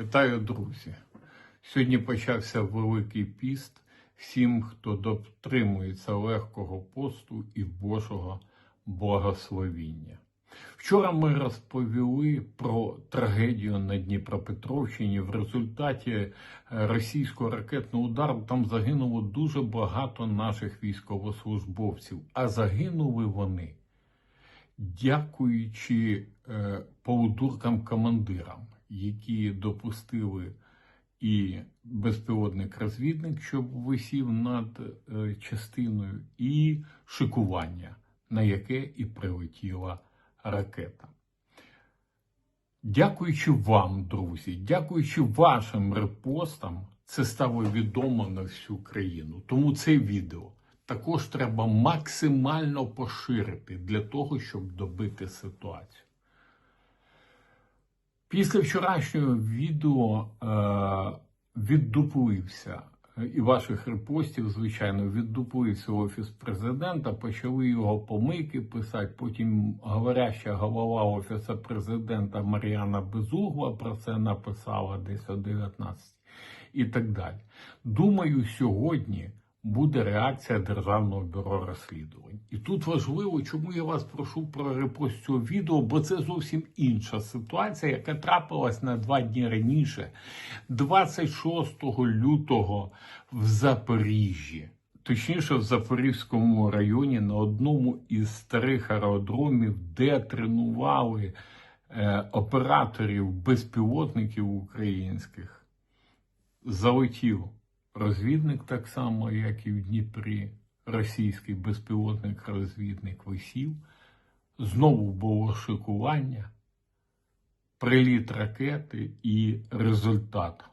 Вітаю, друзі! Сьогодні почався Великий піст всім, хто дотримується легкого посту і Божого благословіння. Вчора ми розповіли про трагедію на Дніпропетровщині. В результаті е, російського ракетного удару там загинуло дуже багато наших військовослужбовців, а загинули вони дякуючи е, полудуркам-командирам, які допустили і безпілотник-розвідник, щоб висів над е, частиною, і шикування, на яке і прилетіла ракета. Дякуючи вам, друзі, дякуючи вашим репостам, це стало відомо на всю країну. Тому це відео також треба максимально поширити для того, щоб добити ситуацію. Після вчорашнього відео е, віддуплився і ваших репостів, звичайно, віддуплився офіс президента, почали його помийки писати. Потім говоряща голова офісу президента Мар'яна Безугла про це написала десь о 19 і так далі. Думаю, сьогодні буде реакція Державного бюро розслідувань. І тут важливо, чому я вас прошу про репост цього відео, бо це зовсім інша ситуація, яка трапилась на два дні раніше, 26 лютого в Запоріжжі. Точніше, в Запорізькому районі на одному із старих аеродромів, де тренували е, операторів безпілотників українських, залетів розвідник так само, як і в Дніпрі, російський безпілотник-розвідник висів. Знову було шикування, приліт ракети і результат.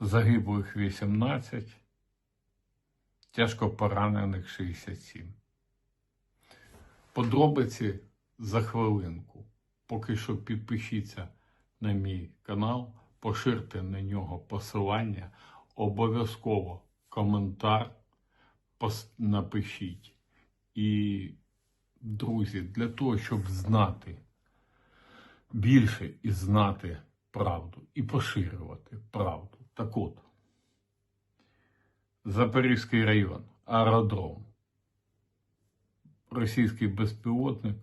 Загиблих 18, тяжко поранених 67. Подробиці за хвилинку. Поки що підпишіться на мій канал поширте на нього посилання, обов'язково коментар напишіть. І, друзі, для того, щоб знати більше і знати правду, і поширювати правду. Так от, Запорізький район, аеродром, російський безпілотник,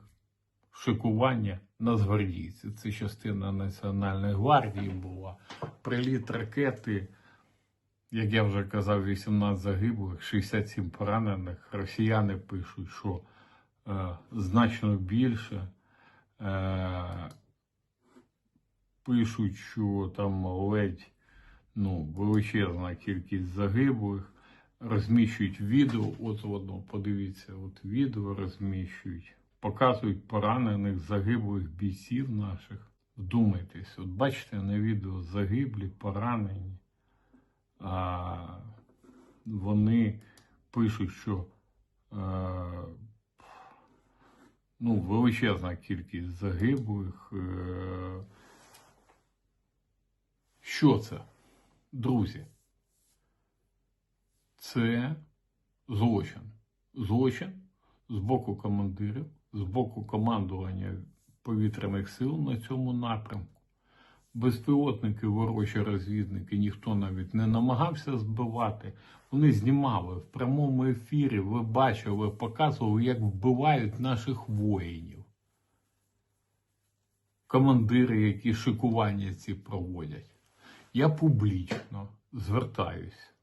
шикування нацгвардійці. Це частина Національної гвардії була. Приліт ракети, як я вже казав, 18 загиблих, 67 поранених. Росіяни пишуть, що е, значно більше. Е, Пишуть, що там ледь ну, величезна кількість загиблих. Розміщують відео, от воно, подивіться, от відео розміщують показують поранених загиблих бійців наших. Вдумайтесь, от бачите на відео загиблі, поранені. А Вони пишуть, що а, ну, величезна кількість загиблих. Е, що це, друзі? Це злочин. Злочин з боку командирів з боку командування повітряних сил на цьому напрямку. Безпілотники, ворожі розвідники ніхто навіть не намагався збивати. Вони знімали в прямому ефірі, ви бачили, показували, як вбивають наших воїнів. Командири, які шикування ці проводять. Я публічно звертаюся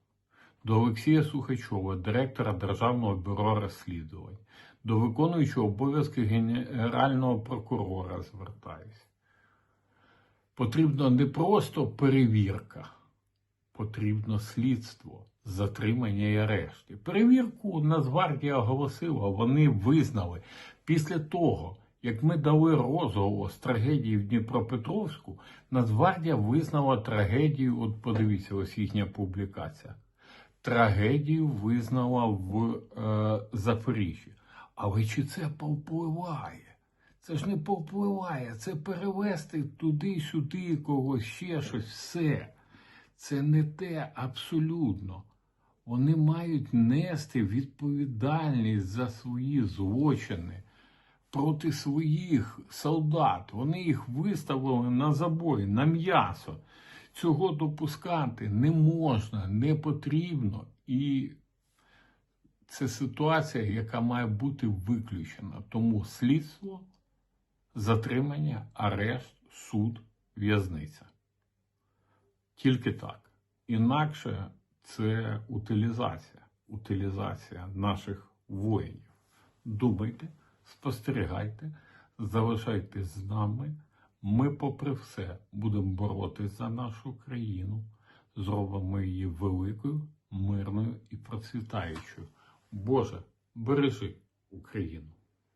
до Олексія Сухачова, директора Державного бюро розслідувань до виконуючого обов'язки Генерального прокурора звертаюся. Потрібно не просто перевірка, потрібно слідство, затримання і арешти. Перевірку Нацгвардія оголосила, вони визнали після того. Як ми дали розголос трагедії в Дніпропетровську, Нацгвардія визнала трагедію, от подивіться, ось їхня публікація. Трагедію визнала в е, Запоріжжі. Але чи це повпливає? Це ж не повпливає, це перевести туди-сюди когось ще щось, все. Це не те абсолютно. Вони мають нести відповідальність за свої злочини. проти своїх солдат. Вони їх виставили на забой, на м'ясо. Цього допускати не можна, не потрібно. І це ситуація, яка має бути виключена. Тому слідство, затримання, арешт, суд, в'язниця. Тільки так. Інакше це утилізація, утилізація наших воїнів. Думайте, спостерігайте, залишайтесь з нами. Ми, попри все, будемо боротися за нашу країну, зробимо її великою, мирною і процвітаючою. Боже, бережи Україну.